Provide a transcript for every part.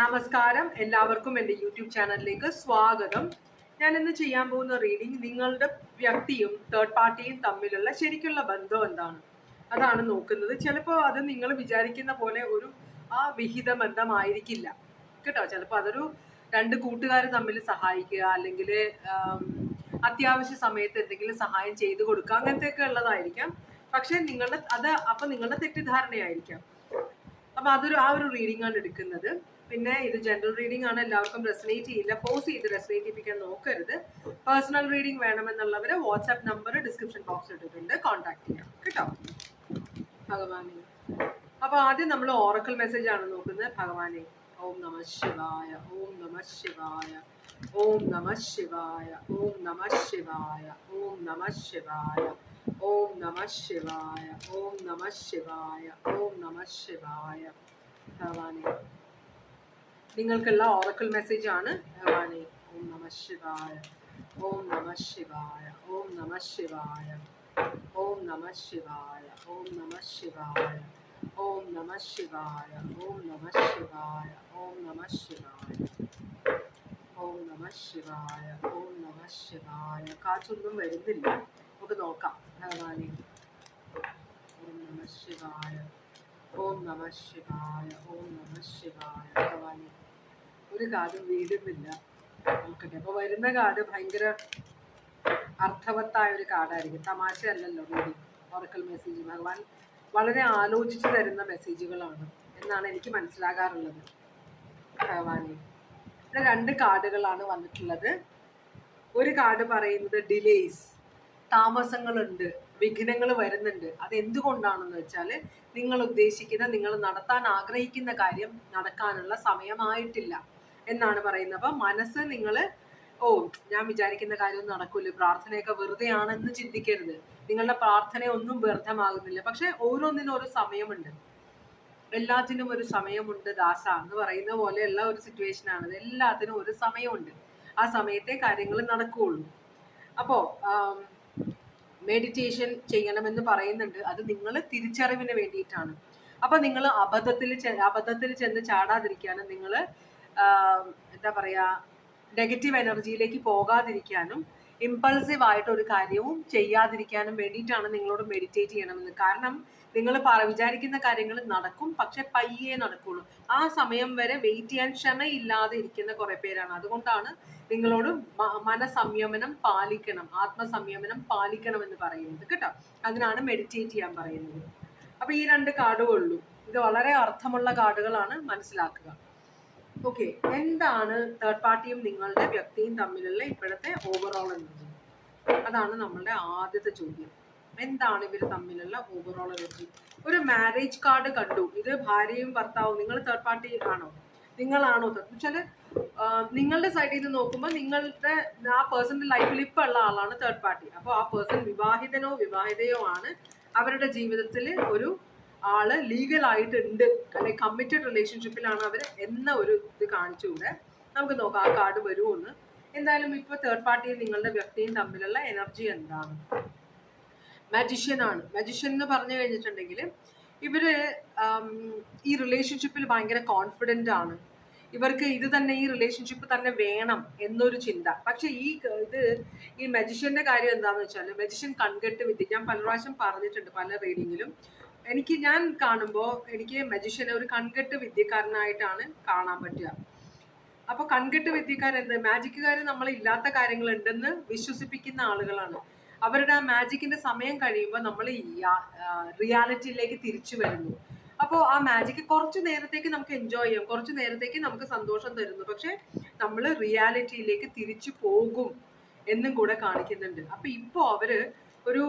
നമസ്കാരം. എല്ലാവർക്കും എന്റെ യൂട്യൂബ് ചാനലിലേക്ക് സ്വാഗതം. ഞാൻ ഇന്ന് ചെയ്യാൻ പോകുന്ന റീഡിംഗ് നിങ്ങളുടെ വ്യക്തിയും തേർഡ് പാർട്ടിയും തമ്മിലുള്ള ശരിക്കുള്ള ബന്ധം എന്താണ്? അതാണ് നോക്കുന്നത്. ചിലപ്പോൾ അത് നിങ്ങൾ വിചാരിക്കുന്ന പോലെ ഒരു ആ വിഹിത ബന്ധമായിരിക്കില്ല. കേട്ടോ? ചിലപ്പോൾ അതൊരു രണ്ട് കൂട്ടുകാർ തമ്മിൽ സഹായിക്കുക അല്ലെങ്കിൽ അത്യാവശ്യ സമയത്ത് എന്തെങ്കിലും സഹായം ചെയ്തു കൊടുക്കുക അങ്ങനത്തെയൊക്കെ ഉള്ളതായിരിക്കാം. പക്ഷേ നിങ്ങളുടെ അത് അപ്പം നിങ്ങളുടെ തെറ്റിദ്ധാരണയായിരിക്കാം. അപ്പൊ അതൊരു ആ ഒരു റീഡിംഗ് ആണ് എടുക്കുന്നത്. പിന്നെ ഇത് ജനറൽ റീഡിംഗ് ആണ് എല്ലാവർക്കും റെസനേറ്റ് ചെയ്യില്ല. ഫോഴ്സ് ചെയ്ത് റെസനേറ്റ് ചെയ്യിപ്പിക്കാൻ നോക്കരുത്. പേഴ്സണൽ റീഡിംഗ് വേണമെന്നുള്ളവര് വാട്സാപ്പ് നമ്പർ ഡിസ്ക്രിപ്ഷൻ ബോക്സിൽ ഇട്ടിട്ടുണ്ട്. കോൺടാക്ട് ചെയ്യാം. കേട്ടോ? ഭഗവാനെ. അപ്പോൾ ആദ്യം നമ്മൾ ഓറക്കൽ മെസ്സേജ് ആണ് നോക്കുന്നത്. ഭഗവാനെ ഓം നമ ശിവായ ഓം നമ ശിവായ ഓം നമ ശിവായ ഓം നമ ശിവായ ഓം നമ ശിവായ ഓം നമ ശിവായ ഓം നമ ശിവായ ഓം നമ ശിവായ. ഭഗവാനെ. നിങ്ങൾക്കുള്ള ഓറക്കിൾ മെസ്സേജ് ആണ് ഭഗവാനെ ഓം നമ ശിവായ ഓം നമ ശിവായ ഓം നമ ശിവായ ഓം നമ ശിവായ ഓം നമ ശിവായ ഓം നമ ശിവായ ഓം നമ ശിവായ ഓം നമ ശിവായ ഓം നമ ശിവായ ഓം നമ ശിവായ കാറ്റൊന്നും വരുന്നില്ല നമുക്ക് നോക്കാം ഭഗവാനെ ഓം നമ ശിവായ ഓം നമ ശിവായ ഓം നമ ശിവായ ഭഗവാനെ. ഒരു കാർഡ് വീടുന്നില്ല നോക്കട്ടെ അപ്പൊ വരുന്ന കാർഡ് ഭയങ്കര അർത്ഥവത്തായ ഒരു കാർഡായിരിക്കും തമാശ അല്ലല്ലോ വീഡിയോ ഓറക്കൽ മെസ്സേജ് ഭഗവാൻ വളരെ ആലോചിച്ച് തരുന്ന മെസ്സേജുകളാണ് എന്നാണ് എനിക്ക് മനസ്സിലാകാറുള്ളത് ഭഗവാനെ. ഇവിടെ രണ്ട് കാർഡുകളാണ് വന്നിട്ടുള്ളത്. ഒരു കാർഡ് പറയുന്നത് ഡിലേസ് താമസങ്ങളുണ്ട്. വിഘ്നങ്ങൾ വരുന്നുണ്ട്. അത് എന്തുകൊണ്ടാണെന്ന് വെച്ചാൽ നിങ്ങൾ ഉദ്ദേശിക്കുന്ന നിങ്ങൾ നടത്താൻ ആഗ്രഹിക്കുന്ന കാര്യം നടക്കാനുള്ള സമയമായിട്ടില്ല എന്നാണ് പറയുന്നത്. അപ്പം മനസ്സ് നിങ്ങൾ ഓ ഞാൻ വിചാരിക്കുന്ന കാര്യം നടക്കൂല പ്രാർത്ഥനയൊക്കെ വെറുതെ ആണെന്ന് ചിന്തിക്കരുത്. നിങ്ങളുടെ പ്രാർത്ഥനയൊന്നും വ്യർത്ഥമാകുന്നില്ല. പക്ഷെ ഓരോന്നിനും ഒരു സമയമുണ്ട്. എല്ലാത്തിനും ഒരു സമയമുണ്ട് ദാസ എന്ന് പറയുന്ന പോലെയുള്ള ഒരു സിറ്റുവേഷൻ ആണ്. എല്ലാത്തിനും ഒരു സമയമുണ്ട്. ആ സമയത്തെ കാര്യങ്ങൾ നടക്കുകയുള്ളൂ അപ്പോൾ മെഡിറ്റേഷൻ ചെയ്യണമെന്ന് പറയുന്നുണ്ട്. അത് നിങ്ങൾ തിരിച്ചറിവിന് വേണ്ടിയിട്ടാണ്. അപ്പൊ നിങ്ങൾ അബദ്ധത്തിൽ അബദ്ധത്തിൽ ചെന്ന് ചാടാതിരിക്കാനും നിങ്ങൾ എന്താ പറയാ നെഗറ്റീവ് എനർജിയിലേക്ക് പോകാതിരിക്കാനും ഇമ്പൾസീവ് ആയിട്ട് ഒരു കാര്യവും ചെയ്യാതിരിക്കാനും വേണ്ടിയിട്ടാണ് നിങ്ങളോട് മെഡിറ്റേറ്റ് ചെയ്യണമെന്ന്. കാരണം നിങ്ങൾ പറ വിചാരിക്കുന്ന കാര്യങ്ങൾ നടക്കും പക്ഷെ പയ്യെ നടക്കുള്ളൂ. ആ സമയം വരെ വെയിറ്റ് ചെയ്യാൻ ക്ഷമയില്ലാതെ ഇരിക്കുന്ന കുറെ പേരാണ്. അതുകൊണ്ടാണ് നിങ്ങളോട് മനസംയമനം പാലിക്കണം ആത്മസംയമനം പാലിക്കണം എന്ന് പറയുന്നത് കേട്ടോ. അതിനാണ് മെഡിറ്റേറ്റ് ചെയ്യാൻ പറയുന്നത്. അപ്പൊ ഈ രണ്ട് കാർഡുകളുള്ളൂ ഇത് വളരെ അർത്ഥമുള്ള കാർഡുകളാണ് മനസ്സിലാക്കുക. ഓക്കെ എന്താണ് തേർഡ് പാർട്ടിയും നിങ്ങളുടെ വ്യക്തിയും തമ്മിലുള്ള ഇപ്പോഴത്തെ ഓവറോൾ എനർജി അതാണ് നമ്മളുടെ ആദ്യത്തെ ചോദ്യം. എന്താണ് ഇവർ തമ്മിലുള്ള ഓവറോൾ എനർജി ഒരു മാരേജ് കാർഡ് കണ്ടു. ഇത് ഭാര്യയും ഭർത്താവും നിങ്ങൾ തേർഡ് പാർട്ടി ആണോ? നിങ്ങളാണോ? വെച്ചാൽ നിങ്ങളുടെ സൈഡിൽ നിന്ന് നോക്കുമ്പോൾ നിങ്ങളുടെ ആ പേഴ്സന്റെ ലൈഫിൽ ഇപ്പൊ ഉള്ള ആളാണ് തേർഡ് പാർട്ടി അപ്പോൾ ആ പേഴ്സൺ വിവാഹിതനോ വിവാഹിതയോ ആണ് അവരുടെ ജീവിതത്തിൽ ഒരു ആൾ ലീഗൽ ആയിട്ടുണ്ട്. അല്ലെങ്കിൽ കമ്മിറ്റഡ് റിലേഷൻഷിപ്പിലാണ് അവർ എന്ന ഒരു ഇത് കാണിച്ചുകൂടെ? നമുക്ക് നോക്കാം ആ കാർഡ് വരുമോന്ന് എന്തായാലും ഇപ്പൊ തേർഡ് പാർട്ടിയും നിങ്ങളുടെ വ്യക്തിയും തമ്മിലുള്ള എനർജി എന്താണ്? മജിഷ്യൻ ആണ്. മജിഷ്യൻ എന്ന് പറഞ്ഞു കഴിഞ്ഞിട്ടുണ്ടെങ്കിൽ ഇവർ ഈ റിലേഷൻഷിപ്പിൽ ഭയങ്കര കോൺഫിഡന്റ് ആണ്. ഇവർക്ക് ഇത് തന്നെ ഈ റിലേഷൻഷിപ്പ് തന്നെ വേണം എന്നൊരു ചിന്ത. പക്ഷെ ഈ ഇത് ഈ മജിഷ്യന്റെ കാര്യം എന്താണെന്ന് വെച്ചാൽ മജിഷ്യൻ കൺകെട്ട് വിദ്യ ഞാൻ പല പ്രാവശ്യം പറഞ്ഞിട്ടുണ്ട് പല റീഡിങ്ങിലും എനിക്ക് ഞാൻ കാണുമ്പോൾ എനിക്ക് മജീഷ്യനെ ഒരു കൺകെട്ട് വിദ്യക്കാരനായിട്ടാണ് കാണാൻ പറ്റുക. അപ്പൊ കൺകെട്ട് വിദ്യക്കാരൻ എന്ത്? മാജിക്കുകാർ നമ്മൾ ഇല്ലാത്ത കാര്യങ്ങൾ ഉണ്ടെന്ന് വിശ്വസിപ്പിക്കുന്ന ആളുകളാണ്. അവരുടെ ആ മാജിക്കിന്റെ സമയം കഴിയുമ്പോൾ നമ്മൾ റിയാലിറ്റിയിലേക്ക് തിരിച്ചു വരുന്നു. അപ്പോൾ ആ മാജിക്ക് കുറച്ച് നേരത്തേക്ക് നമുക്ക് എൻജോയ് ചെയ്യാം. കുറച്ച് നേരത്തേക്ക് നമുക്ക് സന്തോഷം തരുന്നു. പക്ഷെ നമ്മൾ റിയാലിറ്റിയിലേക്ക് തിരിച്ചു പോകും എന്നും കൂടെ കാണിക്കുന്നുണ്ട്. അപ്പൊ ഇപ്പോൾ അവർ ഒരു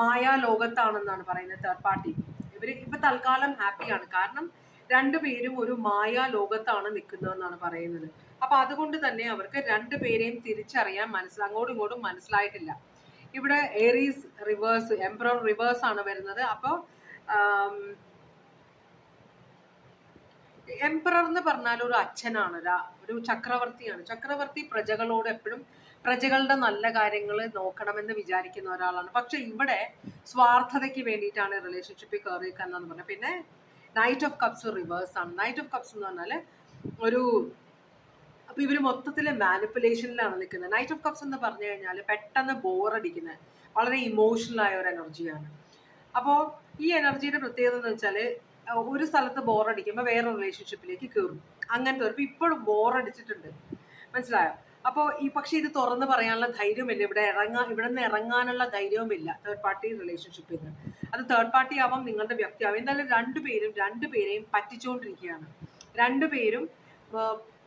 മായാ ലോകത്താണെന്നാണ് പറയുന്നത് തേർഡ് പാർട്ടി ഇവർ ഇപ്പൊ തൽക്കാലം ഹാപ്പിയാണ് കാരണം രണ്ടുപേരും ഒരു മായാ ലോകത്താണ് നിൽക്കുന്നതെന്നാണ് പറയുന്നത്. അപ്പൊ അതുകൊണ്ട് തന്നെ അവർക്ക് രണ്ടുപേരെയും തിരിച്ചറിയാൻ മനസ്സിൽ അങ്ങോട്ടും ഇങ്ങോട്ടും മനസ്സിലായിട്ടില്ല. ഇവിടെ ഏറീസ് റിവേഴ്സ് എംപ്രർ റിവേഴ്സ് ആണ് വരുന്നത്. അപ്പോൾ എംപ്രർ എന്ന് പറഞ്ഞാൽ ഒരു അച്ഛനാണ് ഒരു ചക്രവർത്തിയാണ്. ചക്രവർത്തി പ്രജകളോട് എപ്പോഴും പ്രജകളുടെ നല്ല കാര്യങ്ങൾ നോക്കണമെന്ന് വിചാരിക്കുന്ന ഒരാളാണ്. പക്ഷെ ഇവിടെ സ്വാർത്ഥതയ്ക്ക് വേണ്ടിയിട്ടാണ് റിലേഷൻഷിപ്പിൽ കയറി എന്നാണ് പറഞ്ഞത്. പിന്നെ നൈറ്റ് ഓഫ് കപ്സ് റിവേഴ്സ് ആണ്. നൈറ്റ് ഓഫ് കപ്സ് എന്ന് പറഞ്ഞാൽ ഒരു അപ്പൊ ഇവർ മൊത്തത്തിൽ മാനിപ്പുലേഷനിലാണ് നിൽക്കുന്നത്. നൈറ്റ് ഓഫ് കപ്സ് എന്ന് പറഞ്ഞു കഴിഞ്ഞാൽ പെട്ടെന്ന് ബോറടിക്കുന്ന വളരെ ഇമോഷണൽ ആയ ഒരു എനർജിയാണ് അപ്പോൾ ഈ എനർജിയുടെ പ്രത്യേകത എന്ന് വെച്ചാൽ ഒരു സ്ഥലത്ത് ബോറടിക്കുമ്പോൾ വേറെ റിലേഷൻഷിപ്പിലേക്ക് കയറും അങ്ങനത്തെ ഒരു ഇപ്പോഴും ബോറടിച്ചിട്ടുണ്ട് മനസ്സിലായോ? അപ്പോൾ ഈ പക്ഷേ ഇത് തുറന്ന് പറയാനുള്ള ധൈര്യമില്ല ഇവിടെ ഇറങ്ങാൻ ഇവിടെ നിന്ന് ഇറങ്ങാനുള്ള ധൈര്യവുമില്ല. തേർഡ് പാർട്ടി റിലേഷൻഷിപ്പിൽ നിന്ന് അത് തേർഡ് പാർട്ടി ആവാം നിങ്ങളുടെ വ്യക്തി വ്യക്തിയാവാം എന്തായാലും രണ്ടുപേരും രണ്ടുപേരെയും പറ്റിച്ചുകൊണ്ടിരിക്കുകയാണ് രണ്ടുപേരും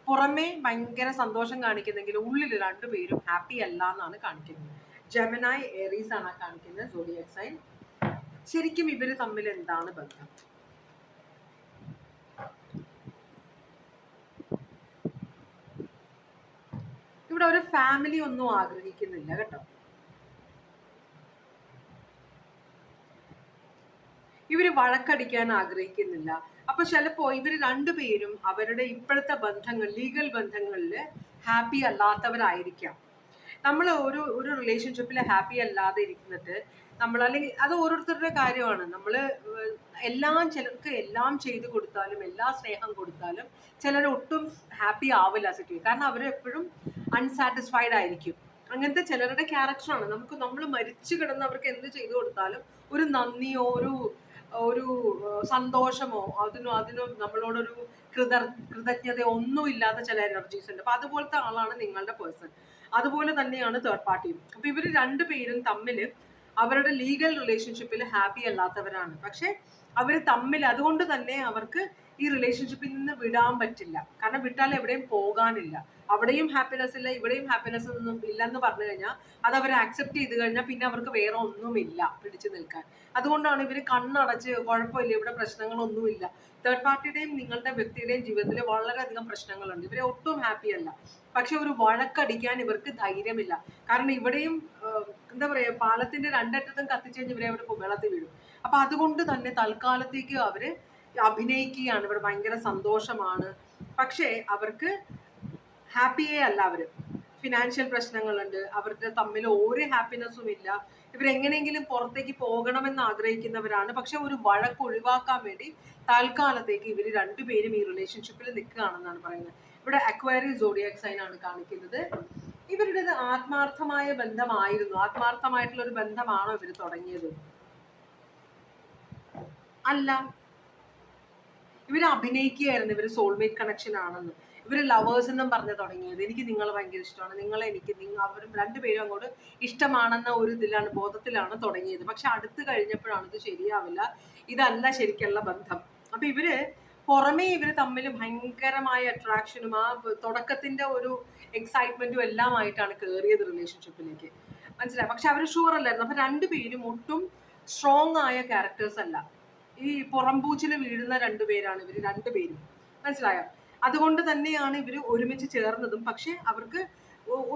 പുറമേ ഭയങ്കര സന്തോഷം കാണിക്കുന്നെങ്കിലും ഉള്ളിൽ രണ്ടുപേരും ഹാപ്പി അല്ല എന്നാണ് കാണിക്കുന്നത്. ജമനായി ഏറീസ് ആണ് കാണിക്കുന്നത് സോഡിയക് സൈൻ ശരിക്കും ഇവർ തമ്മിൽ എന്താണ് ബന്ധം? ഇവിടെ ഒരു ഫാമിലി ഒന്നും ആഗ്രഹിക്കുന്നില്ല കേട്ടോ. ഇവർ വഴക്കടിക്കാൻ ആഗ്രഹിക്കുന്നില്ല. അപ്പൊ ചിലപ്പോ ഇവർ രണ്ടുപേരും അവരുടെ ഇപ്പോഴത്തെ ബന്ധങ്ങൾ ലീഗൽ ബന്ധങ്ങളിൽ ഹാപ്പി അല്ലാത്തവരായിരിക്കാം. നമ്മൾ ഒരു ഒരു റിലേഷൻഷിപ്പിൽ ഹാപ്പി അല്ലാതെ ഇരിക്കുന്നിട്ട് നമ്മൾ അല്ലെങ്കിൽ അത് ഓരോരുത്തരുടെ കാര്യമാണ്. നമ്മൾ എല്ലാം ചിലർക്ക് എല്ലാം ചെയ്തു കൊടുത്താലും എല്ലാ സ്നേഹം കൊടുത്താലും ചിലർ ഒട്ടും ഹാപ്പി ആവില്ല സിറ്റുവേഷൻ കാരണം അവർ എപ്പോഴും അൺസാറ്റിസ്ഫൈഡ് ആയിരിക്കും. അങ്ങനത്തെ ചിലരുടെ ക്യാരക്ടറാണ് നമുക്ക് നമ്മൾ മരിച്ചു കിടന്ന് അവർക്ക് എന്ത് ചെയ്തു കൊടുത്താലും ഒരു നന്ദിയോ ഒരു ഒരു സന്തോഷമോ അതിനോ അതിനോ നമ്മളോടൊരു കൃത കൃതജ്ഞതയോ ഒന്നും ഇല്ലാത്ത ചില എനർജീസ് ഉണ്ട്. അപ്പൊ അതുപോലത്തെ ആളാണ് നിങ്ങളുടെ പേഴ്സൺ അതുപോലെ തന്നെയാണ് തേർഡ് പാർട്ടിയും അപ്പൊ ഇവർ രണ്ടുപേരും തമ്മിൽ അവരുടെ ലീഗൽ റിലേഷൻഷിപ്പിൽ ഹാപ്പി അല്ലാത്തവരാണ്. പക്ഷെ അവർ തമ്മിൽ അതുകൊണ്ട് തന്നെ അവർക്ക് ഈ റിലേഷൻഷിപ്പിൽ നിന്ന് വിടാൻ പറ്റില്ല. കാരണം വിട്ടാൽ എവിടെയും പോകാനില്ല. അവിടെയും ഹാപ്പിനെസ് ഇല്ല ഇവിടെയും ഹാപ്പിനെസ് ഒന്നും ഇല്ലെന്ന് പറഞ്ഞു കഴിഞ്ഞാൽ അത് അവർ ആക്സെപ്റ്റ് ചെയ്ത് കഴിഞ്ഞാൽ പിന്നെ അവർക്ക് വേറെ ഒന്നുമില്ല പിടിച്ചു നിൽക്കാൻ. അതുകൊണ്ടാണ് ഇവർ കണ്ണടച്ച് കുഴപ്പമില്ല ഇവിടെ പ്രശ്നങ്ങളൊന്നുമില്ല. തേർഡ് പാർട്ടിയുടെയും നിങ്ങളുടെ വ്യക്തിയുടെയും ജീവിതത്തിൽ വളരെയധികം പ്രശ്നങ്ങളുണ്ട്. ഇവരെ ഒട്ടും ഹാപ്പി അല്ല. പക്ഷെ ഒരു വഴക്കടിക്കാൻ ഇവർക്ക് ധൈര്യമില്ല. കാരണം ഇവിടെയും എന്താ പറയാ പാലത്തിന്റെ രണ്ടറ്റത്തും കത്തിച്ചു കഴിഞ്ഞ് ഇവരെ അവിടെ വെള്ളത്തിൽ വീഴും. അപ്പൊ അതുകൊണ്ട് തന്നെ തൽക്കാലത്തേക്ക് അവർ അഭിനയിക്കുകയാണ്. ഇവിടെ ഭയങ്കര സന്തോഷമാണ്. പക്ഷേ അവർക്ക് ഹാപ്പിയേ അല്ല അവർ ഫിനാൻഷ്യൽ പ്രശ്നങ്ങളുണ്ട്. അവരുടെ തമ്മിൽ ഒരു ഹാപ്പിനെസ്സും ഇല്ല. ഇവരെങ്ങനെയെങ്കിലും പുറത്തേക്ക് പോകണമെന്ന് ആഗ്രഹിക്കുന്നവരാണ്. പക്ഷെ ഒരു വഴക്ക് ഒഴിവാക്കാൻ വേണ്ടി തൽക്കാലത്തേക്ക് ഇവർ രണ്ടുപേരും ഈ റിലേഷൻഷിപ്പിൽ നിൽക്കുകയാണെന്നാണ് പറയുന്നത്. ഇവിടെ അക്വയറി സോഡിയാക് സൈൻ ആണ് കാണിക്കുന്നത്. ഇവരുടേത് ആത്മാർത്ഥമായ ബന്ധമായിരുന്നു. ആത്മാർത്ഥമായിട്ടുള്ള ഒരു ബന്ധമാണോ ഇവർ തുടങ്ങിയത്? അല്ല. ഇവർ അഭിനയിക്കുകയായിരുന്നു. ഇവർ സോൾമേറ്റ് കണക്ഷൻ ആണെന്ന്. ഇവർ ലവേഴ്സ് എന്നും പറഞ്ഞ് തുടങ്ങിയത്. എനിക്ക് നിങ്ങളെ ഭയങ്കര ഇഷ്ടമാണ്. നിങ്ങളെ എനിക്ക് നിങ്ങൾ അവരും രണ്ടുപേരും അങ്ങോട്ട് ഇഷ്ടമാണെന്ന ഒരു ഇതിലാണ് ബോധത്തിലാണ് തുടങ്ങിയത്. പക്ഷെ അടുത്ത് കഴിഞ്ഞപ്പോഴാണ് ഇത് ശരിയാവില്ല. ഇതല്ല ശരിക്കുള്ള ബന്ധം. അപ്പൊ ഇവർ പുറമേ ഇവർ തമ്മിൽ ഭയങ്കരമായ അട്രാക്ഷനും ആ തുടക്കത്തിന്റെ ഒരു എക്സൈറ്റ്മെന്റും എല്ലാം ആയിട്ടാണ് കയറിയത് റിലേഷൻഷിപ്പിലേക്ക് മനസ്സിലായി? പക്ഷെ അവർ ഷുവർ അല്ലായിരുന്നു. അപ്പൊ രണ്ടുപേരും ഒട്ടും സ്ട്രോങ് ആയ ക്യാരക്ടേഴ്സ് അല്ല. ഈ പുറംപൂച്ചിൽ വീഴുന്ന രണ്ടുപേരാണ് ഇവർ രണ്ടുപേരും മനസ്സിലായോ? അതുകൊണ്ട് തന്നെയാണ് ഇവർ ഒരുമിച്ച് ചേർന്നതും. പക്ഷെ അവർക്ക്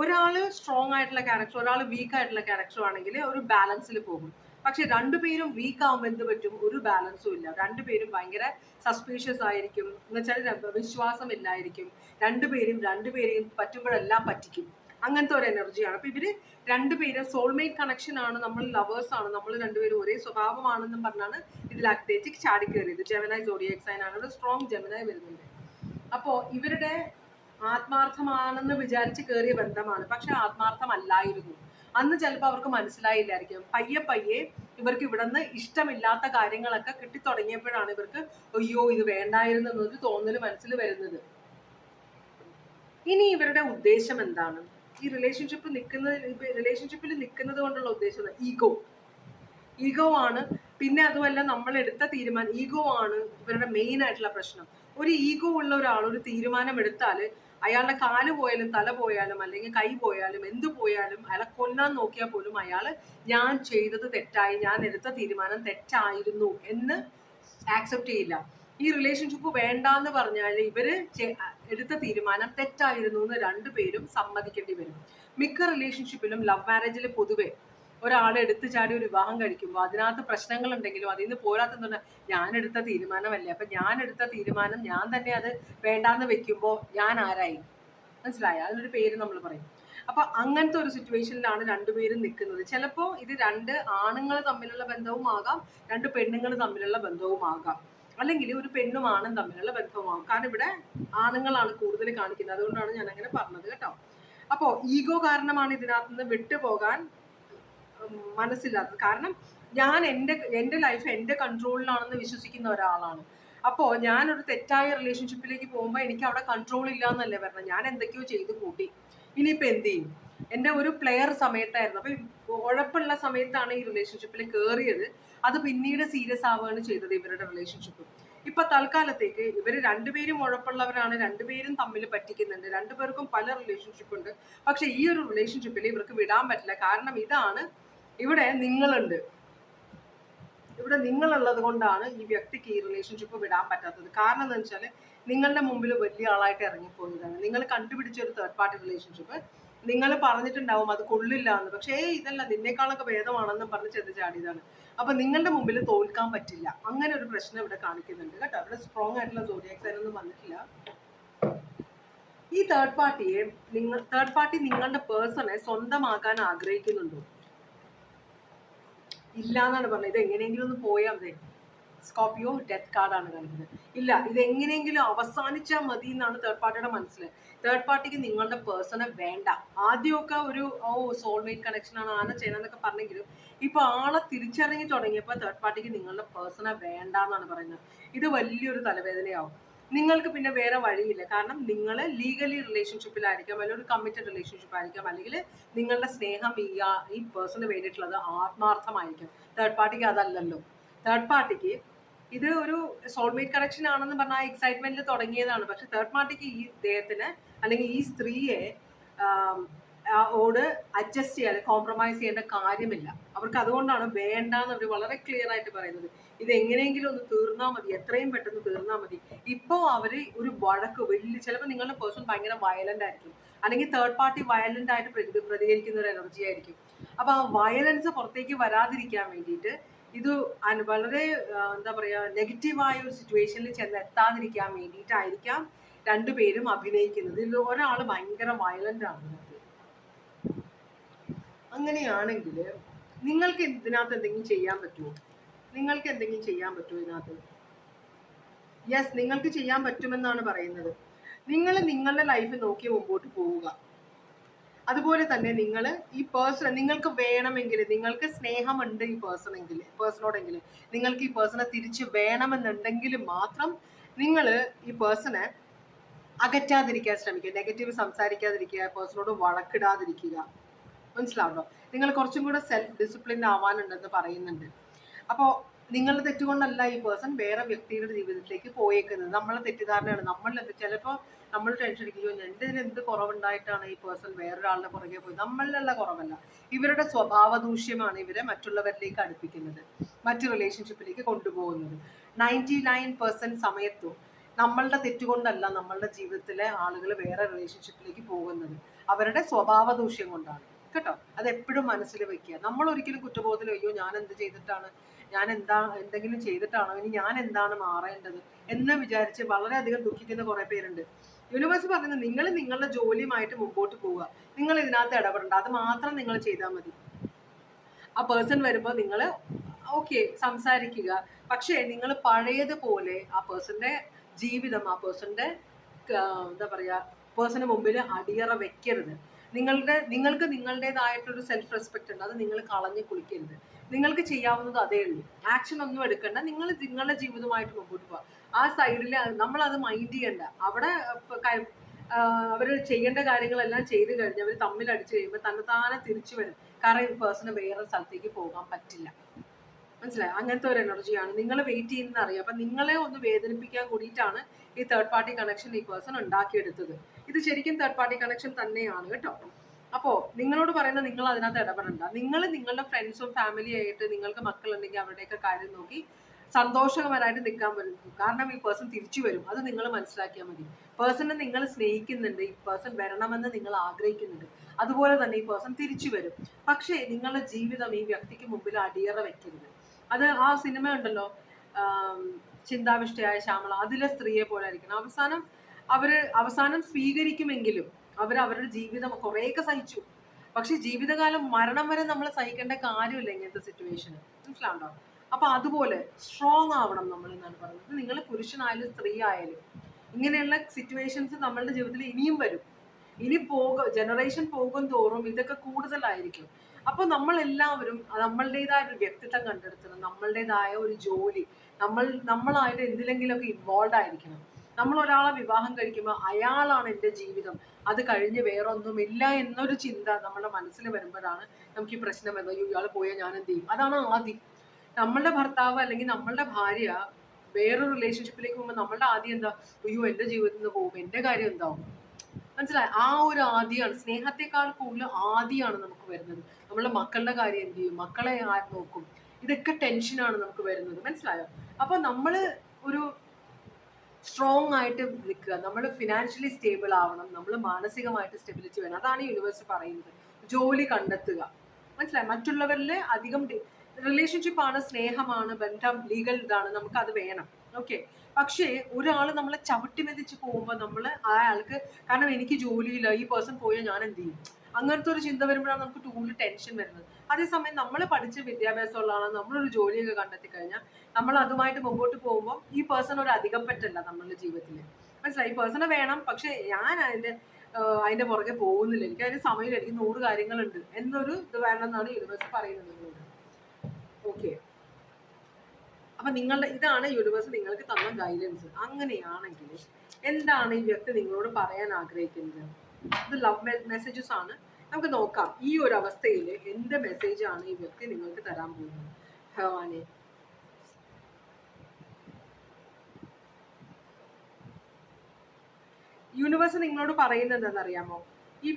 ഒരാൾ സ്ട്രോങ് ആയിട്ടുള്ള ക്യാരക്ടർ ഒരാൾ വീക്ക് ആയിട്ടുള്ള ക്യാരക്ടർ ആണെങ്കിൽ ഒരു ബാലൻസിൽ പോകും. പക്ഷെ രണ്ടുപേരും വീക്ക് ആവുമ്പോൾ എന്ത് പറ്റും ഒരു ബാലൻസും ഇല്ല. രണ്ടുപേരും ഭയങ്കര സസ്പീഷ്യസ് ആയിരിക്കും. എന്ന് വെച്ചാൽ വിശ്വാസം ഇല്ലായിരിക്കും രണ്ടുപേരും രണ്ടുപേരെയും പറ്റുമ്പോഴെല്ലാം പറ്റിക്കും. അങ്ങനത്തെ ഒരു എനർജിയാണ് അപ്പൊ ഇവർ രണ്ടുപേരും സോൾമേറ്റ് കണക്ഷൻ ആണ്. നമ്മൾ ലവേഴ്സ് ആണ്. നമ്മൾ രണ്ടുപേരും ഒരേ സ്വഭാവമാണെന്നും പറഞ്ഞാണ് ഇതിൽ അക്തേറ്റിക് ചാടി കയറിയത് ജെമിനായി ജോഡിയക് സൈൻ ആണ്. ഒരു സ്ട്രോങ് ജെമനായി വരുന്നുണ്ട്. അപ്പോ ഇവരുടെ ആത്മാർത്ഥമാണെന്ന് വിചാരിച്ച് കയറിയ ബന്ധമാണ്. പക്ഷെ ആത്മാർത്ഥമല്ലായിരുന്നു. അന്ന് ചിലപ്പോൾ അവർക്ക് മനസ്സിലായില്ലായിരിക്കും. പയ്യെ പയ്യെ ഇവർക്ക് ഇവിടുന്ന് ഇഷ്ടമില്ലാത്ത കാര്യങ്ങളൊക്കെ കിട്ടി തുടങ്ങിയപ്പോഴാണ് ഇവർക്ക് അയ്യോ ഇത് വേണ്ടായിരുന്നു എന്നൊരു തോന്നൽ മനസ്സിൽ വരുന്നത്. ഇനി ഇവരുടെ ഉദ്ദേശം എന്താണ്? ഈ റിലേഷൻഷിപ്പ് നിൽക്കുന്നത് റിലേഷൻഷിപ്പിൽ നിൽക്കുന്നത് കൊണ്ടുള്ള ഉദ്ദേശം ഈഗോ ഈഗോ ആണ്. പിന്നെ അതുമല്ല നമ്മൾ എടുത്ത തീരുമാനം ഈഗോ ആണ് ഇവരുടെ മെയിൻ ആയിട്ടുള്ള പ്രശ്നം. ഒരു ഈഗോ ഉള്ള ഒരാൾ ഒരു തീരുമാനം എടുത്താൽ അയാളുടെ കാൽ പോയാലും തല പോയാലും അല്ലെങ്കിൽ കൈ പോയാലും എന്ത് പോയാലും അയാളെ കൊല്ലാൻ നോക്കിയാൽ പോലും അയാൾ ഞാൻ ചെയ്തത് തെറ്റായി ഞാൻ എടുത്ത തീരുമാനം തെറ്റായിരുന്നു എന്ന് ആക്സെപ്റ്റ് ചെയ്യില്ല. ഈ റിലേഷൻഷിപ്പ് വേണ്ടാന്ന് പറഞ്ഞാൽ ഇവർ എടുത്ത തീരുമാനം തെറ്റായിരുന്നു എന്ന് രണ്ടുപേരും സമ്മതിക്കേണ്ടി വരും. മിക്ക റിലേഷൻഷിപ്പിലും ലവ് മാരേജിൽ പൊതുവെ ഒരാൾ എടുത്തു ചാടി ഒരു വിവാഹം കഴിക്കുമ്പോൾ അതിനകത്ത് പ്രശ്നങ്ങൾ ഉണ്ടെങ്കിലും അതിൽ നിന്ന് പോരാത്തെന്ന് ഞാൻ എടുത്ത തീരുമാനമല്ലേ. അപ്പൊ ഞാൻ എടുത്ത തീരുമാനം ഞാൻ തന്നെ അത് വേണ്ടാന്ന് വെക്കുമ്പോൾ ഞാൻ ആരായി? മനസ്സിലായ? അതിനൊരു പേര് നമ്മൾ പറയും. അപ്പൊ അങ്ങനത്തെ ഒരു സിറ്റുവേഷനിലാണ് രണ്ടുപേരും നിൽക്കുന്നത്. ചിലപ്പോൾ ഇത് രണ്ട് ആണുങ്ങൾ തമ്മിലുള്ള ബന്ധവും ആകാം രണ്ട് പെണ്ണുങ്ങൾ തമ്മിലുള്ള ബന്ധവും ആകാം. അല്ലെങ്കിൽ ഒരു പെണ്ണും ആണും തമ്മിലുള്ള ബന്ധവുമാകും കാരണം ഇവിടെ ആണുങ്ങളാണ് കൂടുതൽ കാണിക്കുന്നത്. അതുകൊണ്ടാണ് ഞാൻ അങ്ങനെ പറഞ്ഞത് കേട്ടോ. അപ്പോൾ ഈഗോ കാരണമാണ് ഇതിനകത്ത് നിന്ന് വിട്ടുപോകാൻ മനസ്സില്ലാത്തത്. കാരണം ഞാൻ എന്റെ എന്റെ ലൈഫ് എന്റെ കൺട്രോളിലാണെന്ന് വിശ്വസിക്കുന്ന ഒരാളാണ്. അപ്പോൾ ഞാനൊരു തെറ്റായ റിലേഷൻഷിപ്പിലേക്ക് പോകുമ്പോൾ എനിക്ക് അവിടെ കൺട്രോൾ ഇല്ല എന്നല്ലേ പറഞ്ഞത്. ഞാൻ എന്തൊക്കെയോ ചെയ്ത് കൂട്ടി. ഇനിയിപ്പോൾ എന്ത് ചെയ്യും? എന്റെ ഒരു പ്ലെയർ സമയത്തായിരുന്നു. അപ്പോൾ ഉഴപ്പുള്ള സമയത്താണ് ഈ റിലേഷൻഷിപ്പിൽ കയറിയത് അത് പിന്നീട് സീരിയസ് ആവുകയാണ് ചെയ്തത് ഇവരുടെ റിലേഷൻഷിപ്പ് ഇപ്പൊ തൽക്കാലത്തേക്ക് ഇവർ രണ്ടുപേരും ഉഴപ്പുള്ളവരാണ്. രണ്ടുപേരും തമ്മിൽ പറ്റിക്കുന്നുണ്ട്. രണ്ടുപേർക്കും പല റിലേഷൻഷിപ്പ് ഉണ്ട്. പക്ഷെ ഈ ഒരു റിലേഷൻഷിപ്പിൽ ഇവർക്ക് വിടാൻ പറ്റില്ല. കാരണം ഇതാണ് ഇവിടെ നിങ്ങളുണ്ട്. ഇവിടെ നിങ്ങളുള്ളത് കൊണ്ടാണ് ഈ വ്യക്തിക്ക് ഈ റിലേഷൻഷിപ്പ് വിടാൻ പറ്റാത്തത്. കാരണം എന്ന് വെച്ചാൽ നിങ്ങളുടെ മുമ്പിൽ വലിയ ആളായിട്ട് ഇറങ്ങിപ്പോയതാണ്. നിങ്ങൾ കണ്ടുപിടിച്ച ഒരു തേർഡ് പാർട്ടി റിലേഷൻഷിപ്പ് നിങ്ങൾ പറഞ്ഞിട്ടുണ്ടാവും അത് കൊള്ളില്ല എന്ന്. പക്ഷേ ഇതല്ല നിന്നേക്കാളൊക്കെ ഭേദമാണെന്ന് പറഞ്ഞ് ചെന്ന് ചാടിയതാണ്. അപ്പൊ നിങ്ങളുടെ മുമ്പിൽ തോൽക്കാൻ പറ്റില്ല. അങ്ങനെ ഒരു പ്രശ്നം ഇവിടെ കാണിക്കുന്നുണ്ട് കേട്ടോ. ഇവിടെ സ്ട്രോങ് ആയിട്ടുള്ള സോഡിയാക് സൈൻ ഒന്നും വന്നിട്ടില്ല. ഈ തേർഡ് പാർട്ടിയെ നിങ്ങൾ തേർഡ് പാർട്ടി നിങ്ങളുടെ പേഴ്സണെ സ്വന്തമാക്കാൻ ആഗ്രഹിക്കുന്നുണ്ടോ? ഇല്ല എന്നാണ് പറഞ്ഞത്. ഇത് എങ്ങനെയെങ്കിലും ഒന്ന് പോയാൽ മതി. സ്കോപ്പിയോ ഡെത്ത് കാർഡാണ് കാണിക്കുന്നത്. ഇല്ല ഇത് എങ്ങനെയെങ്കിലും അവസാനിച്ചാൽ മതി എന്നാണ് തേർഡ് പാർട്ടിയുടെ മനസ്സിൽ തേർഡ് പാർട്ടിക്ക് നിങ്ങളുടെ പേഴ്സണെ വേണ്ട. ആദ്യമൊക്കെ ഒരു ഓ സോൾമേറ്റ് കണക്ഷനാണ് ആന ചെയ്യണമെന്നൊക്കെ പറഞ്ഞെങ്കിലും ഇപ്പൊ ആളെ തിരിച്ചറിഞ്ഞു തുടങ്ങിയപ്പോൾ തേർഡ് പാർട്ടിക്ക് നിങ്ങളുടെ പേഴ്സണെ വേണ്ട എന്നാണ് പറയുന്നത്. ഇത് വലിയൊരു തലവേദനയാവും. നിങ്ങൾക്ക് പിന്നെ വേറെ വഴിയില്ല. കാരണം നിങ്ങൾ ലീഗലി റിലേഷൻഷിപ്പിലായിരിക്കാം അല്ലെങ്കിൽ ഒരു കമ്മിറ്റഡ് റിലേഷൻഷിപ്പ് ആയിരിക്കാം അല്ലെങ്കിൽ നിങ്ങളുടെ സ്നേഹം ഈ ഈ പേഴ്സണ് വേണ്ടിയിട്ടുള്ളത് ആത്മാർത്ഥമായിരിക്കും. തേർഡ് പാർട്ടിക്ക് അതല്ലല്ലോ. തേർഡ് പാർട്ടിക്ക് ഇത് ഒരു സോൾമേറ്റ് കണക്ഷൻ ആണെന്ന് പറഞ്ഞാൽ എക്സൈറ്റ്മെന്റിൽ തുടങ്ങിയതാണ്. പക്ഷെ തേർഡ് പാർട്ടിക്ക് ഈ ഇദ്ദേഹത്തിന് അല്ലെങ്കിൽ ഈ സ്ത്രീയെ ഓട് അഡ്ജസ്റ്റ് ചെയ്യാൻ കോംപ്രമൈസ് ചെയ്യേണ്ട കാര്യമില്ല. അവർക്ക് അതുകൊണ്ടാണ് വേണ്ടാന്ന് അവർ വളരെ ക്ലിയർ ആയിട്ട് പറയുന്നത്. ഇത് എങ്ങനെയെങ്കിലും ഒന്ന് തീർന്നാൽ മതി എത്രയും പെട്ടെന്ന് തീർന്നാൽ മതി. ഇപ്പോൾ അവർ ഒരു വഴക്ക് വലിയ ചിലപ്പോൾ നിങ്ങളുടെ പേഴ്സൺ ഭയങ്കര വയലന്റ് ആയിരിക്കും. അല്ലെങ്കിൽ തേർഡ് പാർട്ടി വയലന്റ് ആയിട്ട് പ്രതി പ്രതികരിക്കുന്ന ഒരു എനർജി ആയിരിക്കും. അപ്പോൾ ആ വയലൻസ് പുറത്തേക്ക് വരാതിരിക്കാൻ വേണ്ടിയിട്ട് ഇത് വളരെ എന്താ പറയാ നെഗറ്റീവായ ഒരു സിറ്റുവേഷനിൽ ചെന്ന് എത്താതിരിക്കാൻ വേണ്ടിയിട്ടായിരിക്കാം രണ്ടുപേരും അഭിനയിക്കുന്നത്. ഇതിൽ ഒരാൾ ഭയങ്കര വയലന്റ് ആണ്. അങ്ങനെയാണെങ്കിൽ നിങ്ങൾക്ക് ഇതിനകത്ത് എന്തെങ്കിലും ചെയ്യാൻ പറ്റുമോ? നിങ്ങൾക്ക് എന്തെങ്കിലും ചെയ്യാൻ പറ്റുമോ ഇതിനകത്ത്? യെസ് നിങ്ങൾക്ക് ചെയ്യാൻ പറ്റുമെന്നാണ് പറയുന്നത്. നിങ്ങൾ നിങ്ങളുടെ ലൈഫ് നോക്കി മുമ്പോട്ട് പോവുക. അതുപോലെ തന്നെ നിങ്ങൾ ഈ പേഴ്സൺ നിങ്ങൾക്ക് വേണമെങ്കിൽ നിങ്ങൾക്ക് സ്നേഹമുണ്ട് ഈ പേഴ്സണെങ്കിൽ പേഴ്സണോടെങ്കിൽ നിങ്ങൾക്ക് ഈ പേഴ്സണെ തിരിച്ച് വേണമെന്നുണ്ടെങ്കിൽ മാത്രം നിങ്ങൾ ഈ പേഴ്സണെ അകറ്റാതിരിക്കാൻ ശ്രമിക്കുക. നെഗറ്റീവ് സംസാരിക്കാതിരിക്കുക പേഴ്സണോട് വഴക്കിടാതിരിക്കുക. മനസ്സിലാവണോ നിങ്ങൾ കുറച്ചും കൂടെ സെൽഫ് ഡിസിപ്ലിൻ ആവാനുണ്ടെന്ന് പറയുന്നുണ്ട്. അപ്പോൾ നിങ്ങളുടെ തെറ്റുകൊണ്ടല്ല ഈ പേഴ്സൺ വേറെ വ്യക്തിയുടെ ജീവിതത്തിലേക്ക് പോയേക്കുന്നത്. നമ്മളെ തെറ്റിദ്ധാരണയാണ്. എന്ത് ചിലപ്പോൾ നമ്മൾ ടെൻഷൻ അടിക്കുകയോ എന്റെ എന്ത് കുറവുണ്ടായിട്ടാണ് ഈ പേഴ്സൺ വേറൊരാളുടെ പുറകെ പോയി? നമ്മളിലുള്ള കുറവല്ല. ഇവരുടെ സ്വഭാവ ദൂഷ്യമാണ് ഇവരെ മറ്റുള്ളവരിലേക്ക് അടുപ്പിക്കുന്നത്. മറ്റു റിലേഷൻഷിപ്പിലേക്ക് കൊണ്ടുപോകുന്നത്. നയന്റി നയൻ പെർസെന്റ് സമയത്തും നമ്മളുടെ തെറ്റുകൊണ്ടല്ല നമ്മളുടെ ജീവിതത്തിലെ ആളുകൾ വേറെ റിലേഷൻഷിപ്പിലേക്ക് പോകുന്നത്. അവരുടെ സ്വഭാവ ദൂഷ്യം കൊണ്ടാണ്. കേട്ടോ? അത് എപ്പോഴും മനസ്സിൽ വെക്കുക. നമ്മൾ ഒരിക്കലും കുറ്റബോധത്തിൽ അയ്യോ ഞാൻ എന്ത് ചെയ്തിട്ടാണ്? ഞാൻ എന്താ എന്തെങ്കിലും ചെയ്തിട്ടാണോ? ഇനി ഞാൻ എന്താണ് മാറേണ്ടത്? എന്ന് വിചാരിച്ച് വളരെയധികം ദുഃഖിക്കുന്ന കുറെ പേരുണ്ട്. യൂണിവേഴ്സ് പറയുന്നത് നിങ്ങൾ നിങ്ങളുടെ ജോലിയുമായിട്ട് മുമ്പോട്ട് പോവുക. നിങ്ങൾ ഇതിനകത്ത് ഇടപെടണ്ട. അത് മാത്രം നിങ്ങൾ ചെയ്താൽ മതി. ആ പേഴ്സൺ വരുമ്പോൾ നിങ്ങൾ ഓക്കെ സംസാരിക്കുക. പക്ഷേ നിങ്ങൾ പഴയതുപോലെ ആ പേഴ്സന്റെ ജീവിതം ആ പേഴ്സന്റെ എന്താ പറയുക പേഴ്സന് മുമ്പിൽ അടിയറ വെക്കരുത്. നിങ്ങളുടെ നിങ്ങൾക്ക് നിങ്ങളുടേതായിട്ടൊരു സെൽഫ് റെസ്പെക്ട് ഉണ്ട്. അത് നിങ്ങൾ കളഞ്ഞു കുളിക്കരുത്. നിങ്ങൾക്ക് ചെയ്യാവുന്നത് അതേ ഉള്ളൂ. ആക്ഷൻ ഒന്നും എടുക്കണ്ട. നിങ്ങൾ നിങ്ങളുടെ ജീവിതമായിട്ട് മുമ്പോട്ട് പോവുക ആ സൈഡിൽ നമ്മൾ അത് മൈൻഡ് ചെയ്യണ്ട. അവിടെ അവർ ചെയ്യേണ്ട കാര്യങ്ങളെല്ലാം ചെയ്ത് കഴിഞ്ഞ് അവർ തമ്മിൽ അടിച്ചു കഴിയുമ്പോൾ തന്നെത്താനെ തിരിച്ചു വരും. കാരണം ഈ പേഴ്സണ് വേറെ സ്ഥലത്തേക്ക് പോകാൻ പറ്റില്ല. മനസ്സിലായി? അങ്ങനത്തെ ഒരു എനർജിയാണ് നിങ്ങൾ വെയിറ്റ് ചെയ്യുന്ന അറിയാം. അപ്പൊ നിങ്ങളെ ഒന്ന് വേദനിപ്പിക്കാൻ കൂടിയിട്ടാണ് ഈ തേർഡ് പാർട്ടി കണക്ഷൻ ഈ പേഴ്സൺ ഉണ്ടാക്കിയെടുത്തത്. ഇത് ശരിക്കും തേർഡ് പാർട്ടി കണക്ഷൻ തന്നെയാണ് കേട്ടോ. അപ്പോ നിങ്ങളോട് പറയുന്നത് നിങ്ങൾ അതിനകത്ത് ഇടപെടണ്ട. നിങ്ങൾ നിങ്ങളുടെ ഫ്രണ്ട്സും ഫാമിലി ആയിട്ട് നിങ്ങൾക്ക് മക്കളുണ്ടെങ്കിൽ അവരുടെയൊക്കെ കാര്യം നോക്കി സന്തോഷകരമായിട്ട് നിൽക്കാൻ പറ്റും കാരണം ഈ പേഴ്സൺ തിരിച്ചു വരും. അത് നിങ്ങൾ മനസ്സിലാക്കിയാൽ മതി. പേഴ്സണെ നിങ്ങൾ സ്നേഹിക്കുന്നുണ്ട്. ഈ പേഴ്സൺ വരണമെന്ന് നിങ്ങൾ ആഗ്രഹിക്കുന്നുണ്ട്. അതുപോലെ തന്നെ ഈ പേഴ്സൺ തിരിച്ചു വരും. പക്ഷേ നിങ്ങളുടെ ജീവിതം ഈ വ്യക്തിക്ക് മുമ്പിൽ അടിയറ വെക്കരുത്. അത് ആ സിനിമ ഉണ്ടല്ലോ ചിന്താവിഷ്ടയായ ശ്യാമള അതിലെ സ്ത്രീയെ പോലെ ആയിരിക്കണം. അവസാനം അവർ അവസാനം സ്വീകരിക്കുമെങ്കിലും അവർ അവരുടെ ജീവിതം കുറേയൊക്കെ സഹിച്ചു. പക്ഷെ ജീവിതകാലം മരണം വരെ നമ്മൾ സഹിക്കേണ്ട കാര്യമില്ല ഇങ്ങനത്തെ സിറ്റുവേഷന് മനസ്സിലാണ്ടോ അപ്പൊ അതുപോലെ സ്ട്രോങ് ആവണം നമ്മൾ എന്നാണ് പറയുന്നത്. നിങ്ങൾ പുരുഷനായാലും സ്ത്രീ ആയാലും ഇങ്ങനെയുള്ള സിറ്റുവേഷൻസ് നമ്മളുടെ ജീവിതത്തിൽ ഇനിയും വരും. ഇനി പോക ജനറേഷൻ പോകും തോറും ഇതൊക്കെ കൂടുതലായിരിക്കും. അപ്പൊ നമ്മളെല്ലാവരും നമ്മളുടേതായ ഒരു വ്യക്തിത്വം കണ്ടെടുക്കണം നമ്മളുടേതായ ഒരു ജോലി നമ്മൾ നമ്മളായിട്ട് എന്തിലെങ്കിലുമൊക്കെ ഇൻവോൾവ് ആയിരിക്കണം. നമ്മൾ ഒരാളെ വിവാഹം കഴിക്കുമ്പോൾ അയാളാണ് എന്റെ ജീവിതം. അത് കഴിഞ്ഞ് വേറൊന്നുമില്ല എന്നൊരു ചിന്ത നമ്മുടെ മനസ്സിൽ വരുമ്പോഴാണ് നമുക്ക് ഈ പ്രശ്നം വരുന്നത്. അയ്യോ ഇയാൾ പോയാൽ ഞാൻ എന്ത് ചെയ്യും? അതാണ് ആദ്യം. നമ്മളുടെ ഭർത്താവ് അല്ലെങ്കിൽ നമ്മളുടെ ഭാര്യ വേറൊരു റിലേഷൻഷിപ്പിലേക്ക് പോകുമ്പോൾ നമ്മളുടെ ആദ്യം എന്താ? അയ്യോ എന്റെ ജീവിതത്തിൽ നിന്ന് പോകും എന്റെ കാര്യം എന്താവും? മനസ്സിലായി? ആ ഒരു ആദിയാണ്. സ്നേഹത്തെക്കാൾ കൂടുതൽ ആദിയാണ് നമുക്ക് വരുന്നത്. നമ്മളെ മക്കളുടെ കാര്യം എന്ത് ചെയ്യും? മക്കളെ ആര് നോക്കും? ഇതൊക്കെ ടെൻഷനാണ് നമുക്ക് വരുന്നത്. മനസ്സിലായോ? അപ്പൊ നമ്മൾ ഒരു സ്ട്രോങ് ആയിട്ട് നിൽക്കുക. നമ്മൾ ഫിനാൻഷ്യലി സ്റ്റേബിൾ ആവണം. നമ്മൾ മാനസികമായിട്ട് സ്റ്റെബിലിറ്റി വേണം. അതാണ് യൂണിവേഴ്സ് പറയുന്നത്. ജോലി കണ്ടെത്തുക. മനസ്സിലായി? മറ്റുള്ളവരിൽ അധികം റിലേഷൻഷിപ്പാണ് സ്നേഹമാണ് ബന്ധം ലീഗൽ ഇതാണ്. നമുക്ക് അത് വേണം. ഓക്കെ പക്ഷേ ഒരാൾ നമ്മളെ ചവിട്ടി മെതിച്ച് പോകുമ്പോൾ നമ്മൾ അയാൾക്ക് കാരണം എനിക്ക് ജോലിയില്ല ഈ പേഴ്സൺ പോയാൽ ഞാൻ എന്ത് ചെയ്യും അങ്ങനത്തെ ഒരു ചിന്ത വരുമ്പോഴാണ് നമുക്ക് ടൂളിൽ ടെൻഷൻ വരുന്നത്. അതേസമയം നമ്മൾ പഠിച്ച വിദ്യാഭ്യാസമുള്ള ആളാണ് നമ്മളൊരു ജോലിയൊക്കെ കണ്ടെത്തി കഴിഞ്ഞാൽ നമ്മൾ അതുമായിട്ട് മുമ്പോട്ട് പോകുമ്പോൾ ഈ പേഴ്സൺ ഒരു അധികം പറ്റല്ല നമ്മളുടെ ജീവിതത്തിൽ മനസ്സിലായി? ഈ പേഴ്സണെ വേണം പക്ഷെ ഞാൻ അതിന്റെ അതിന്റെ പുറകെ പോകുന്നില്ല. എനിക്ക് അതിന് സമയമില്ല. എനിക്ക് നൂറ് കാര്യങ്ങളുണ്ട് എന്നൊരു ഇത് വേണം എന്നാണ് പറയുന്നത്. ഓക്കെ. അപ്പൊ നിങ്ങളുടെ ഇതാണ് യൂണിവേഴ്സ് നിങ്ങൾക്ക് തന്ന ഗൈഡൻസ് അങ്ങനെയാണെങ്കിൽ എന്താണ് ഈ വ്യക്തി നിങ്ങളോട് പറയാൻ ആഗ്രഹിക്കുന്നത്? ഇത് ലവ് മെസ്സേജസ് ആണ്. നമുക്ക് നോക്കാം. ഈ ഒരു അവസ്ഥയിൽ എന്ത് മെസ്സേജ് ആണ് ഈ വ്യക്തി നിങ്ങൾക്ക് തരാൻ പോകുന്നത്? ഭഗവാനെ. യൂണിവേഴ്സ് നിങ്ങളോട് പറയുന്നത് എന്താണെന്നറിയാമോ? ഈ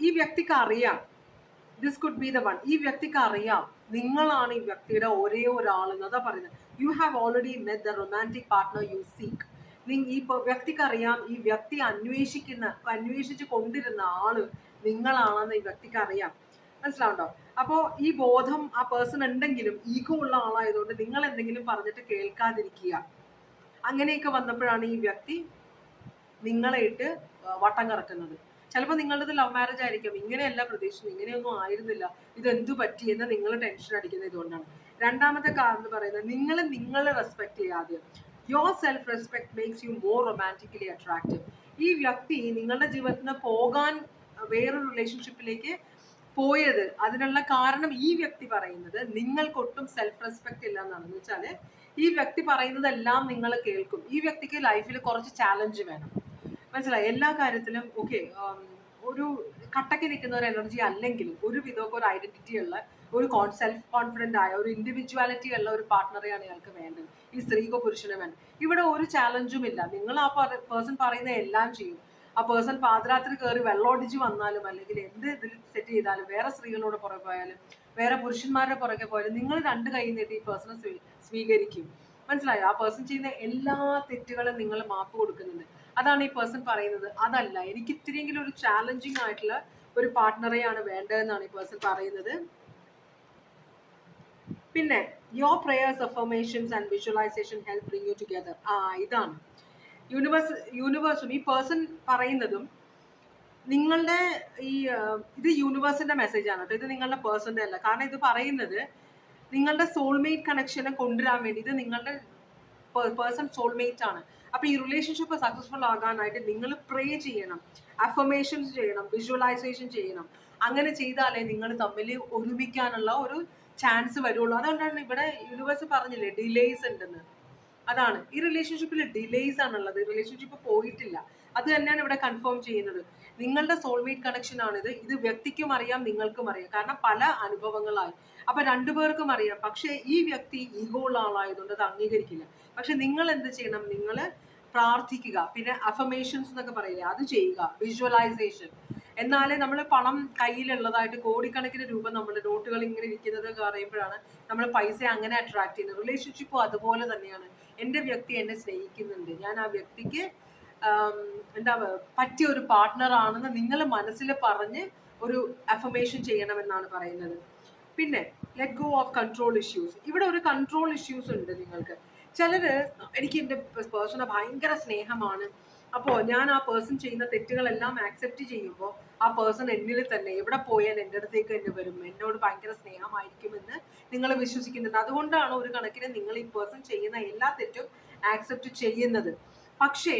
ഈ വ്യക്തിക്ക് അറിയാം. This could be the one ഈ വ്യക്തിക്ക് അറിയാം. നിങ്ങളാണ് ഈ വ്യക്തിയുടെ ഒരേ ഒരാൾ എന്നതാ പറയുന്നത്. You have already met the romantic partner you seek ഈ വ്യക്തിക്ക് അറിയാം. ഈ വ്യക്തി അന്വേഷിക്കുന്ന അന്വേഷിച്ച് കൊണ്ടിരുന്ന ആൾ നിങ്ങളാണെന്ന് ഈ വ്യക്തിക്ക് അറിയാം. മനസ്സിലാവുണ്ടോ? അപ്പോൾ ഈ ബോധം ആ പേഴ്സൺ ഉണ്ടെങ്കിലും ഈഗോ ഉള്ള ആളായതുകൊണ്ട് നിങ്ങൾ എന്തെങ്കിലും പറഞ്ഞിട്ട് കേൾക്കാതിരിക്കുക. അങ്ങനെയൊക്കെ വന്നപ്പോഴാണ് ഈ വ്യക്തി നിങ്ങളെ വട്ടം കറക്കുന്നത്. ചിലപ്പോൾ നിങ്ങളുടേത് ലവ് മാരേജ് ആയിരിക്കും. ഇങ്ങനെയല്ല പ്രതീക്ഷിച്ചത്. ഇങ്ങനെയൊന്നും ആയിരുന്നില്ല. ഇത് എന്തു പറ്റി എന്ന് നിങ്ങൾ ടെൻഷൻ അടിക്കുന്നത് ഇതുകൊണ്ടാണ്. രണ്ടാമത്തെ കാരണം എന്ന് പറയുന്നത് നിങ്ങൾ നിങ്ങളെ റെസ്പെക്ട് ചെയ്യാതെ your self respect makes you more romantically attractive ഈ വ്യക്തി നിങ്ങളുടെ ജീവിതത്തിൽ നിന്ന് പോകാൻ വേറൊരു റിലേഷൻഷിപ്പിലേക്ക് പോയത് അതിനുള്ള കാരണം ഈ വ്യക്തി പറയുന്നത് നിങ്ങൾക്ക് ഒട്ടും സെൽഫ് റെസ്പെക്ട് ഇല്ല എന്നാണ്. എന്ന് വെച്ചാൽ ഈ വ്യക്തി പറയുന്നതെല്ലാം നിങ്ങൾ കേൾക്കും. ഈ വ്യക്തിക്ക് ലൈഫിൽ കുറച്ച് ചാലഞ്ച് വേണം. മനസ്സിലായി. എല്ലാ കാര്യത്തിലും ഓക്കെ ഒരു കട്ടക്ക് നിൽക്കുന്ന ഒരു എനർജി അല്ലെങ്കിലും ഒരു വിധമൊക്കെ ഒരു ഐഡന്റിറ്റി ഉള്ള ഒരു കോൺ സെൽഫ് കോൺഫിഡന്റ് ആയ ഒരു ഇൻഡിവിജ്വാലിറ്റി ഉള്ള ഒരു പാർട്ട്ണറെയാണ് ഇയാൾക്ക് വേണ്ടത്. ഈ സ്ത്രീക്കോ പുരുഷനോ വേണ്ടത്. ഇവിടെ ഒരു ചാലഞ്ചും ഇല്ല. നിങ്ങൾ ആ പേഴ്സൺ പറയുന്ന എല്ലാം ചെയ്യും. ആ പേഴ്സൺ പാതിരാത്രി കയറി വെള്ളമൊടിച്ച് വന്നാലും അല്ലെങ്കിൽ എന്ത് ഇതിൽ സെറ്റ് ചെയ്താലും വേറെ സ്ത്രീകളോട് പുറകെ പോയാലും വേറെ പുരുഷന്മാരുടെ പുറകെ പോയാലും നിങ്ങൾ രണ്ട് കൈ നീട്ടി ഈ പേഴ്സണെ സ്വീകരിക്കും. മനസ്സിലായോ? ആ പേഴ്സൺ ചെയ്യുന്ന എല്ലാ തെറ്റുകളും നിങ്ങൾ മാപ്പ് കൊടുക്കുന്നുണ്ട്. അതാണ് ഈ പേഴ്സൺ പറയുന്നത്. അതല്ല എനിക്ക് ഇത്തിരിയെങ്കിലും ഒരു ചാലഞ്ചിങ് ആയിട്ടുള്ള ഒരു പാർട്ട്ണറെയാണ് വേണ്ടതെന്നാണ് ഈ പേഴ്സൺ പറയുന്നത്. പിന്നെ your prayers affirmations and visualisation help bring you together ആ ഇതാണ്. യൂണിവേഴ്സ് യൂണിവേഴ്സും ഈ പേഴ്സൺ പറയുന്നതും നിങ്ങളുടെ ഈ ഇത് യൂണിവേഴ്സിന്റെ മെസ്സേജ് ആണ് കേട്ടോ. ഇത് നിങ്ങളുടെ പേഴ്സന്റെ അല്ല. കാരണം ഇത് പറയുന്നത് നിങ്ങളുടെ സോൾമേറ്റ് കണക്ഷനെ കൊണ്ടുവരാൻ വേണ്ടി ഇത് നിങ്ങളുടെ പേഴ്സൺ സോൾമേറ്റ് ആണ്. അപ്പൊ ഈ റിലേഷൻഷിപ്പ് സക്സസ്ഫുൾ ആകാനായിട്ട് നിങ്ങൾ പ്രേ ചെയ്യണം അഫർമേഷൻസ് ചെയ്യണം വിഷ്വലൈസേഷൻ ചെയ്യണം. അങ്ങനെ ചെയ്താലേ നിങ്ങൾ തമ്മിൽ ഒരുമിക്കാനുള്ള ഒരു ചാൻസ് വരുള്ളൂ. അതുകൊണ്ടാണ് ഇവിടെ യൂണിവേഴ്സ് പറഞ്ഞില്ലേ ഡിലേസ് ഉണ്ടെന്ന്. അതാണ്. ഈ റിലേഷൻഷിപ്പിൽ ഡിലേസ് ആണുള്ളത്. റിലേഷൻഷിപ്പ് പോയിട്ടില്ല. അത് തന്നെയാണ് ഇവിടെ കൺഫേം ചെയ്യുന്നത്. നിങ്ങളുടെ സോൾമേറ്റ് കണക്ഷൻ ആണിത്. ഇത് വ്യക്തിക്കും അറിയാം നിങ്ങൾക്കും അറിയാം. കാരണം പല അനുഭവങ്ങളായി. അപ്പൊ രണ്ടുപേർക്കും അറിയാം. പക്ഷേ ഈ വ്യക്തി ഈഗോ ഉള്ള ആളായതുകൊണ്ട് അത് അംഗീകരിക്കില്ല. പക്ഷെ നിങ്ങൾ എന്ത് ചെയ്യണം? നിങ്ങൾ പ്രാർത്ഥിക്കുക. പിന്നെ അഫമേഷൻസ് എന്നൊക്കെ പറയില്ലേ? അത് ചെയ്യുക. വിഷ്വലൈസേഷൻ എന്നാലേ നമ്മൾ പണം കയ്യിലുള്ളതായിട്ട് കോടിക്കണക്കിന് രൂപ നമ്മുടെ നോട്ടുകൾ ഇങ്ങനെ ഇരിക്കുന്നത് പറയുമ്പോഴാണ് നമ്മൾ പൈസ അങ്ങനെ അട്രാക്ട് ചെയ്യുന്നത്. റിലേഷൻഷിപ്പും അതുപോലെ തന്നെയാണ്. എന്റെ വ്യക്തി എന്നെ സ്നേഹിക്കുന്നുണ്ട്. ഞാൻ ആ വ്യക്തിക്ക് എന്താ പറ്റിയ ഒരു പാർട്ട്ണർ ആണെന്ന് നിങ്ങൾ മനസ്സിൽ പറഞ്ഞ് ഒരു അഫമേഷൻ ചെയ്യണമെന്നാണ് പറയുന്നത്. പിന്നെ let go of control issues ഇവിടെ ഒരു കൺട്രോൾ ഇഷ്യൂസ് ഉണ്ട് നിങ്ങൾക്ക്. ചിലര് എനിക്ക് എന്റെ പേഴ്സണെ ഭയങ്കര സ്നേഹമാണ്. അപ്പോൾ ഞാൻ ആ പേഴ്സൺ ചെയ്യുന്ന തെറ്റുകളെല്ലാം ആക്സെപ്റ്റ് ചെയ്യുമ്പോൾ ആ പേഴ്സൺ എന്നിൽ തന്നെ എവിടെ പോയാൽ എന്റെ അടുത്തേക്ക് തന്നെ വരും. എന്നോട് ഭയങ്കര സ്നേഹമായിരിക്കുമെന്ന് നിങ്ങൾ വിശ്വസിക്കുന്നുണ്ട്. അതുകൊണ്ടാണ് ഒരു കണക്കിന് നിങ്ങൾ ഈ പേഴ്സൺ ചെയ്യുന്ന എല്ലാ തെറ്റും ആക്സെപ്റ്റ് ചെയ്യുന്നത്. പക്ഷേ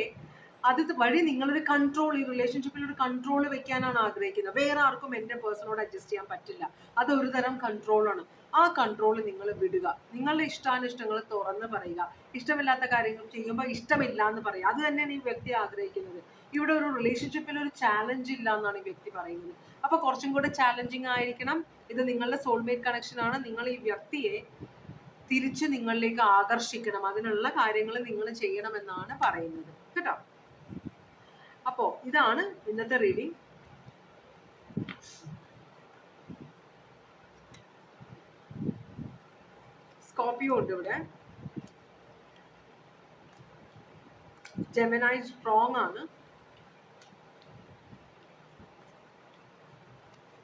അത് വഴി നിങ്ങളൊരു കൺട്രോൾ ഈ റിലേഷൻഷിപ്പിൽ ഒരു കൺട്രോൾ വെക്കാനാണ് ആഗ്രഹിക്കുന്നത്. വേറെ ആർക്കും എന്റെ പേഴ്സണോട് അഡ്ജസ്റ്റ് ചെയ്യാൻ പറ്റില്ല. അത് ഒരു തരം കൺട്രോളാണ് ആ കൺട്രോൾ നിങ്ങൾ വിടുക. നിങ്ങളുടെ ഇഷ്ടാനിഷ്ടങ്ങൾ തുറന്ന് പറയുക. ഇഷ്ടമില്ലാത്ത കാര്യങ്ങൾ ചെയ്യുമ്പോൾ ഇഷ്ടമില്ല എന്ന് പറയുക. അത് തന്നെയാണ് ഈ വ്യക്തി ആഗ്രഹിക്കുന്നത്. ഇവിടെ ഒരു റിലേഷൻഷിപ്പിൽ ഒരു ചാലഞ്ച് ഇല്ല എന്നാണ് ഈ വ്യക്തി പറയുന്നത്. അപ്പോൾ കുറച്ചും കൂടെ ചാലഞ്ചിങ് ആയിരിക്കണം. ഇത് നിങ്ങളുടെ സോൾമേറ്റ് കണക്ഷനാണ് നിങ്ങൾ ഈ വ്യക്തിയെ തിരിച്ച് നിങ്ങളിലേക്ക് ആകർഷിക്കണം. അതിനുള്ള കാര്യങ്ങൾ നിങ്ങൾ ചെയ്യണമെന്നാണ് പറയുന്നത്. കേട്ടോ? അപ്പോ ഇതാണ് ഇന്നത്തെ റീഡിംഗ് സ്കോപ്പിയോ ഉണ്ട് ഇവിടെ. ജെമനായി സ്ട്രോങ് ആണ്.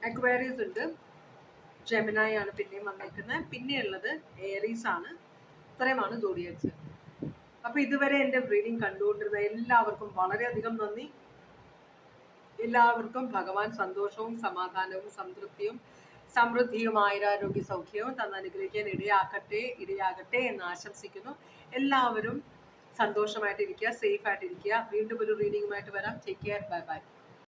അക്വേറിയസ് ഉണ്ട്. ജെമിനായി ആണ് പിന്നെയും വന്നേക്കുന്നത് പിന്നെയുള്ളത് ഏറീസ് ആണ്. ഇത്രയുമാണ് ജോഡിയക്സ് അപ്പൊ ഇതുവരെ എന്റെ റീഡിംഗ് കണ്ടുകൊണ്ടിരുന്ന എല്ലാവർക്കും വളരെയധികം നന്ദി. എല്ലാവർക്കും ഭഗവാൻ സന്തോഷവും സമാധാനവും സംതൃപ്തിയും സമൃദ്ധിയും ആയുരാരോഗ്യ സൗഖ്യവും തന്നനുഗ്രഹിക്കാൻ ഇടയാക്കട്ടെ ഇടയാകട്ടെ എന്ന് ആശംസിക്കുന്നു. എല്ലാവരും സന്തോഷമായിട്ടിരിക്കുക സേഫ് ആയിട്ടിരിക്കുക. വീണ്ടും ഒരു റീഡിങ്ങുമായിട്ട് വരാം. Take care bye bye